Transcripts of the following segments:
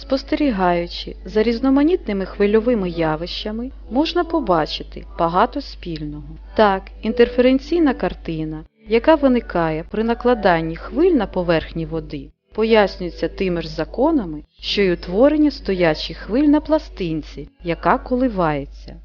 Спостерігаючи за різноманітними хвильовими явищами, можна побачити багато спільного. Так, інтерференційна картина, яка виникає при накладанні хвиль на поверхні води, пояснюється тими ж законами, що й утворення стоячих хвиль на пластинці, яка коливається.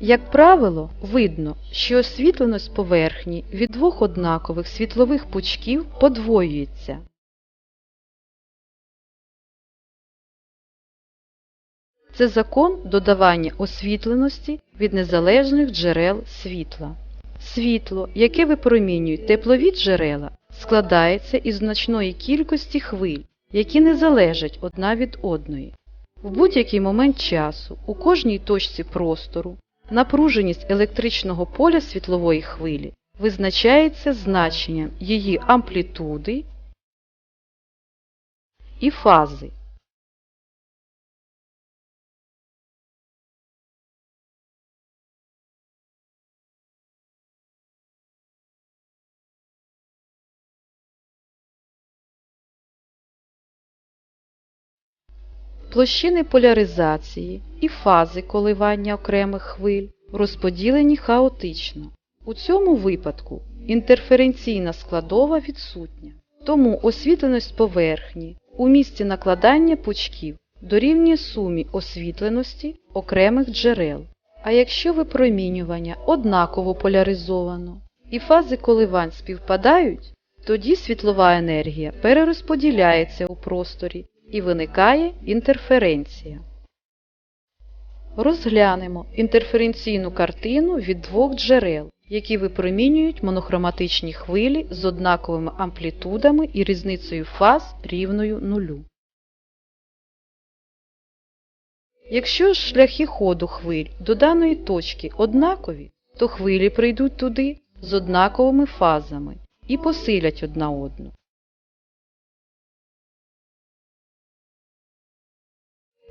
Як правило, видно, що освітленість поверхні від двох однакових світлових пучків подвоюється. Це закон додавання освітленості від незалежних джерел світла. Світло, яке випромінюють теплові джерела, складається із значної кількості хвиль, які не залежать одна від одної. В будь-який момент часу у кожній точці простору напруженість електричного поля світлової хвилі визначається значенням її амплітуди і фази. Площини поляризації і фази коливання окремих хвиль розподілені хаотично. У цьому випадку інтерференційна складова відсутня. Тому освітленість поверхні у місці накладання пучків дорівнює сумі освітленості окремих джерел. А якщо випромінювання однаково поляризовано і фази коливань співпадають, тоді світлова енергія перерозподіляється у просторі і виникає інтерференція. Розглянемо інтерференційну картину від двох джерел, які випромінюють монохроматичні хвилі з однаковими амплітудами і різницею фаз рівною нулю. Якщо ж шляхи ходу хвиль до даної точки однакові, то хвилі прийдуть туди з однаковими фазами і посилять одна одну.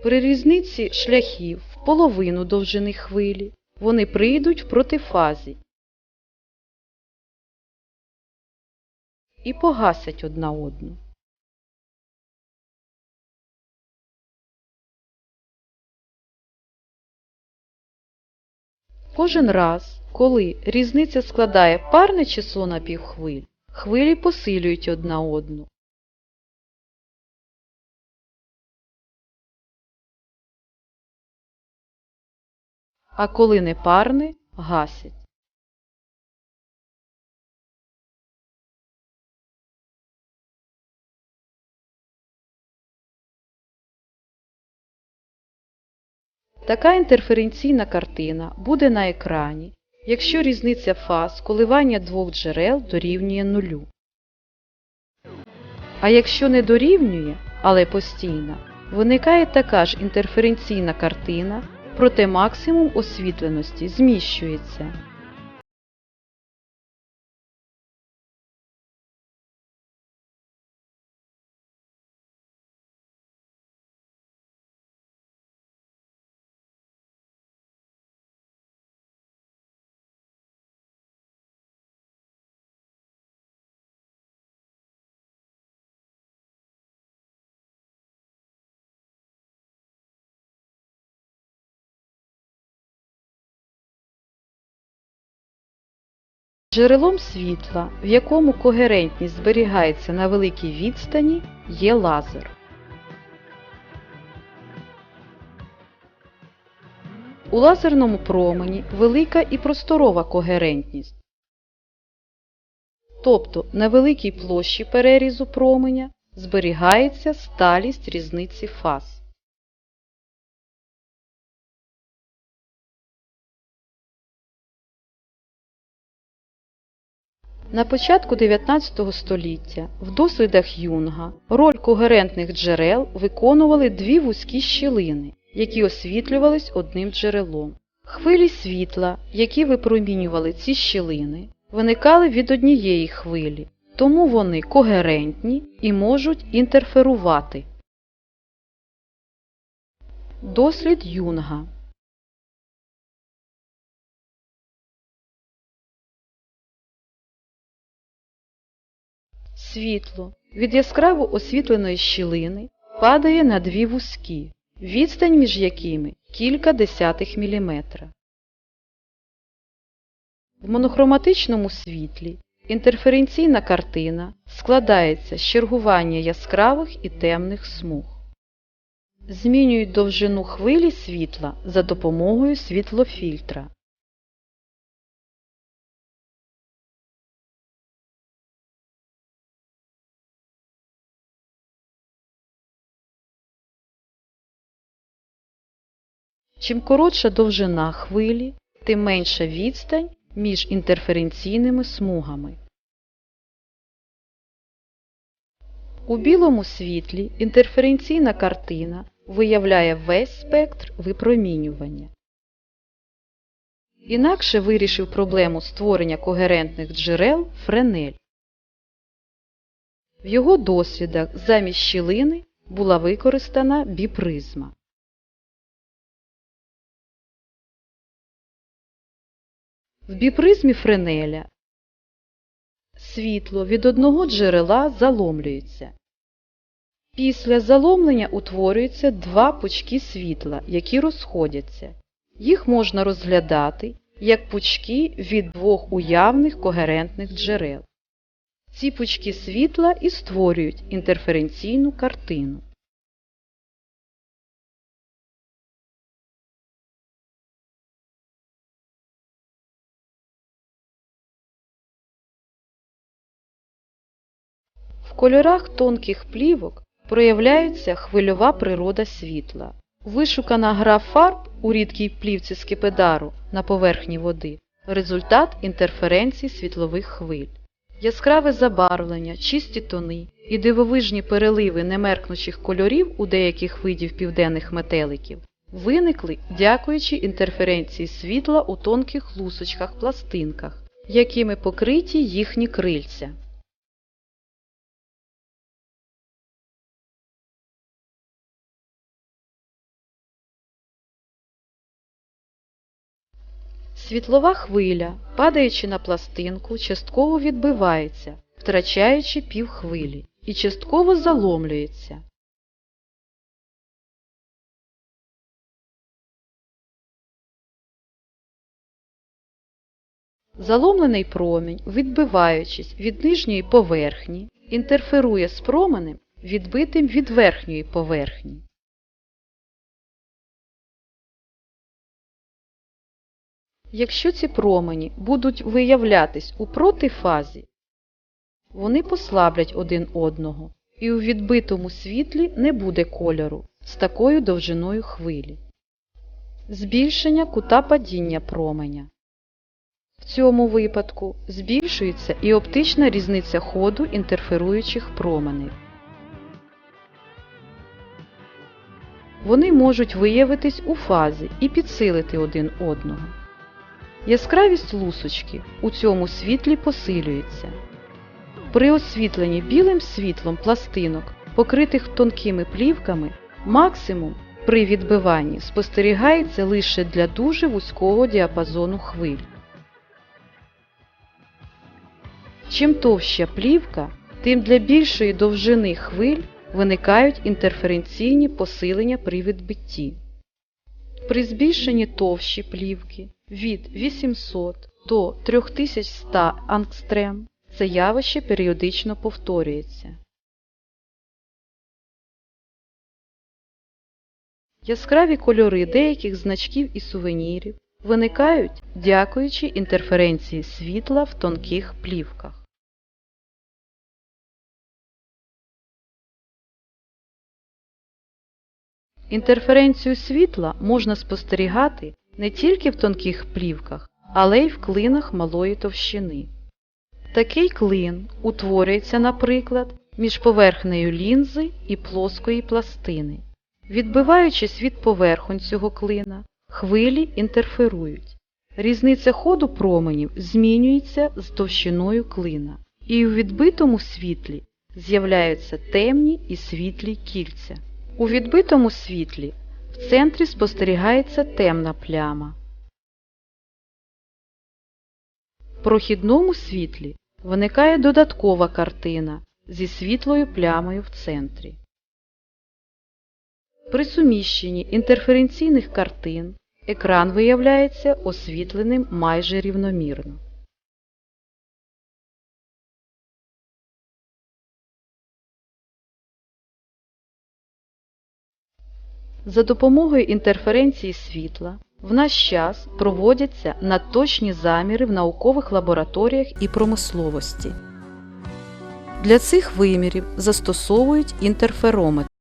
При різниці шляхів в половину довжини хвилі вони прийдуть в протифазі і погасять одна одну. Кожен раз, коли різниця складає парне число напівхвиль, хвилі посилюють одна одну. А коли не парне – гасять. Така інтерференційна картина буде на екрані, якщо різниця фаз коливання двох джерел дорівнює нулю. А якщо не дорівнює, але постійна, виникає така ж інтерференційна картина, проте максимум освітленості зміщується. Джерелом світла, в якому когерентність зберігається на великій відстані, є лазер. У лазерному промені велика і просторова когерентність. Тобто на великій площі перерізу променя зберігається сталість різниці фаз. На початку 19 століття в дослідах Юнга роль когерентних джерел виконували дві вузькі щілини, які освітлювались одним джерелом. Хвилі світла, які випромінювали ці щілини, виникали від однієї хвилі, тому вони когерентні і можуть інтерферувати. Дослід Юнга Світло від яскраво освітленої щілини падає на дві вузькі, відстань між якими кілька десятих міліметра. В монохроматичному світлі інтерференційна картина складається з чергування яскравих і темних смуг. Змінюють довжину хвилі світла за допомогою світлофільтра. Чим коротша довжина хвилі, тим менша відстань між інтерференційними смугами. У білому світлі інтерференційна картина виявляє весь спектр випромінювання. Інакше вирішив проблему створення когерентних джерел Френель. В його дослідах замість щілини була використана біпризма. В біпризмі Френеля світло від одного джерела заломлюється. Після заломлення утворюються два пучки світла, які розходяться. Їх можна розглядати як пучки від двох уявних когерентних джерел. Ці пучки світла і створюють інтерференційну картину. В кольорах тонких плівок проявляється хвильова природа світла. Вишукана гра фарб у рідкій плівці скипидару на поверхні води результат інтерференції світлових хвиль. Яскраве забарвлення, чисті тони і дивовижні переливи немеркнучих кольорів у деяких видів південних метеликів виникли дякуючи інтерференції світла у тонких лусочках пластинках, якими покриті їхні крильця. Світлова хвиля, падаючи на пластинку, частково відбивається, втрачаючи півхвилі, і частково заломлюється. Заломлений промінь, відбиваючись від нижньої поверхні, інтерферує з променем, відбитим від верхньої поверхні. Якщо ці промені будуть виявлятись у протифазі, вони послаблять один одного, і у відбитому світлі не буде кольору з такою довжиною хвилі. Збільшення кута падіння променя. В цьому випадку збільшується і оптична різниця ходу інтерферуючих променів. Вони можуть виявитись у фазі і підсилити один одного. Яскравість лусочки у цьому світлі посилюється. При освітленні білим світлом пластинок, покритих тонкими плівками, максимум при відбиванні спостерігається лише для дуже вузького діапазону хвиль. Чим товща плівка, тим для більшої довжини хвиль виникають інтерференційні посилення при відбитті. При збільшенні товщі плівки від 800 до 3100 ангстрем це явище періодично повторюється. Яскраві кольори деяких значків і сувенірів виникають дякуючи інтерференції світла в тонких плівках. Інтерференцію світла можна спостерігати не тільки в тонких плівках, але й в клинах малої товщини. Такий клин утворюється, наприклад, між поверхнею лінзи і плоскої пластини. Відбиваючись від поверхонь цього клина, хвилі інтерферують. Різниця ходу променів змінюється з товщиною клина, і у відбитому світлі з'являються темні і світлі кільця. У відбитому світлі В центрі спостерігається темна пляма. В прохідному світлі виникає додаткова картина зі світлою плямою в центрі. При суміщенні інтерференційних картин екран виявляється освітленим майже рівномірно. За допомогою інтерференції світла в наш час проводяться надточні заміри в наукових лабораторіях і промисловості. Для цих вимірів застосовують інтерферометр.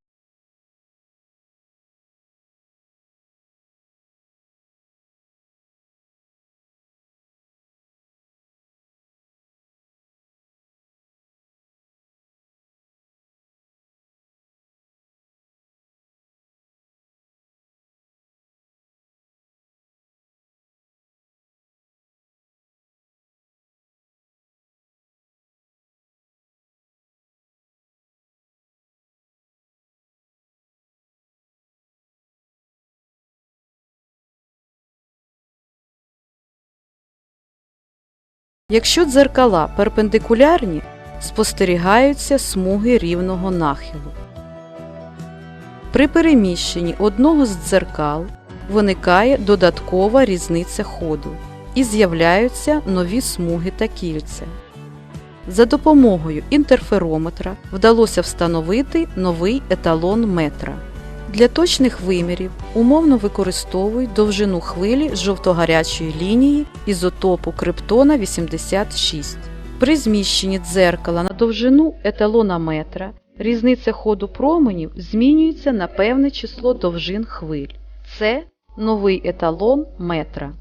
Якщо дзеркала перпендикулярні, спостерігаються смуги рівного нахилу. При переміщенні одного з дзеркал виникає додаткова різниця ходу і з'являються нові смуги та кільця. За допомогою інтерферометра вдалося встановити новий еталон метра. Для точних вимірів умовно використовують довжину хвилі жовтогарячої лінії ізотопу криптона 86. При зміщенні дзеркала на довжину еталона метра різниця ходу променів змінюється на певне число довжин хвиль. Це новий еталон метра.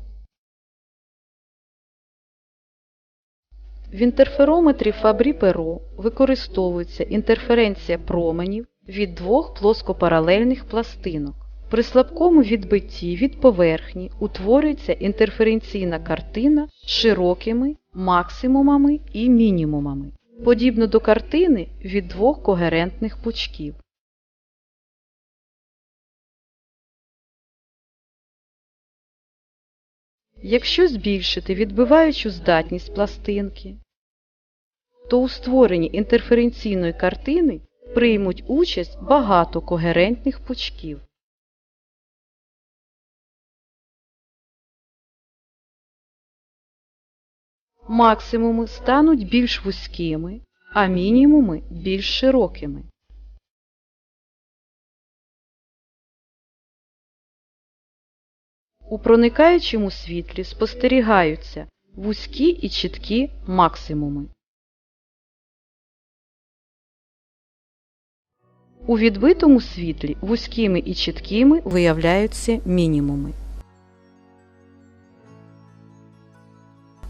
В інтерферометрі Фабрі-Перо використовується інтерференція променів від двох плоскопаралельних пластинок. При слабкому відбитті від поверхні утворюється інтерференційна картина з широкими максимумами і мінімумами, подібно до картини від двох когерентних пучків. Якщо збільшити відбиваючу здатність пластинки, то у створенні інтерференційної картини приймуть участь багато когерентних пучків. Максимуми стануть більш вузькими, а мінімуми більш широкими. У проникаючому світлі спостерігаються вузькі і чіткі максимуми. У відбитому світлі вузькими і чіткими виявляються мінімуми.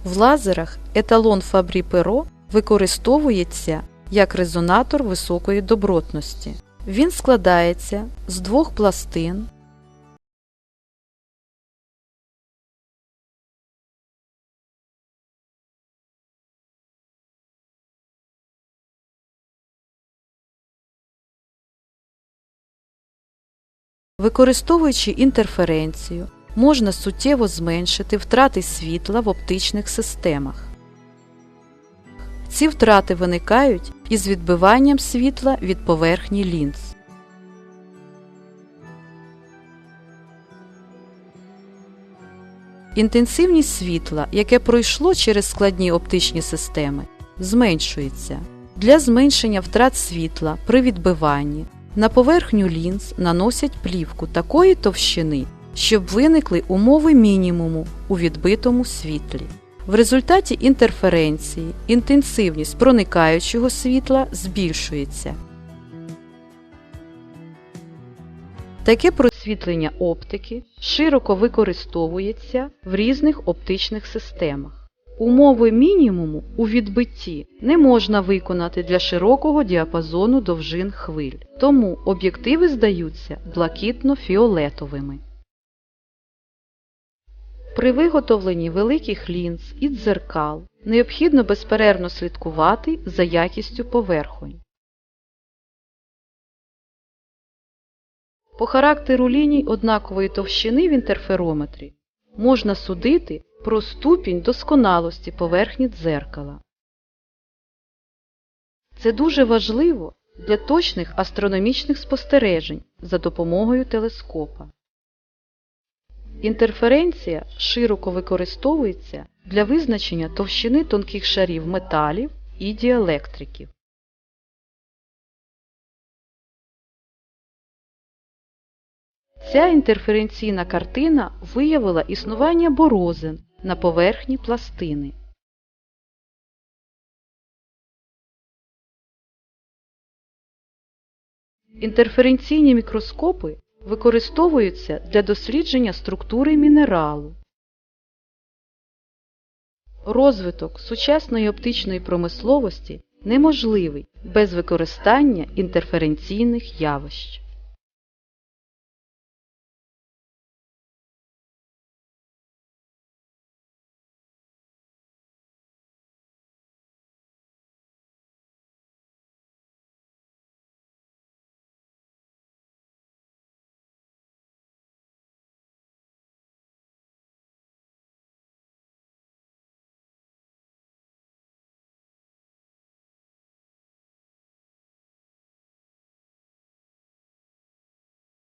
В лазерах еталон Фабрі-Перо використовується як резонатор високої добротності. Він складається з двох пластин Використовуючи інтерференцію, можна суттєво зменшити втрати світла в оптичних системах. Ці втрати виникають із відбиванням світла від поверхні лінз. Інтенсивність світла, яке пройшло через складні оптичні системи, зменшується. Для зменшення втрат світла при відбиванні на поверхню лінз наносять плівку такої товщини, щоб виникли умови мінімуму у відбитому світлі. В результаті інтерференції інтенсивність проникаючого світла збільшується. Таке просвітлення оптики широко використовується в різних оптичних системах. Умови мінімуму у відбитті не можна виконати для широкого діапазону довжин хвиль, тому об'єктиви здаються блакитно-фіолетовими. При виготовленні великих лінз і дзеркал необхідно безперервно слідкувати за якістю поверхонь. По характеру ліній однакової товщини в інтерферометрі можна судити про ступінь досконалості поверхні дзеркала. Це дуже важливо для точних астрономічних спостережень за допомогою телескопа. Інтерференція широко використовується для визначення товщини тонких шарів металів і діелектриків. Ця інтерференційна картина виявила існування борозин на поверхні пластини. Інтерференційні мікроскопи використовуються для дослідження структури мінералу. Розвиток сучасної оптичної промисловості неможливий без використання інтерференційних явищ.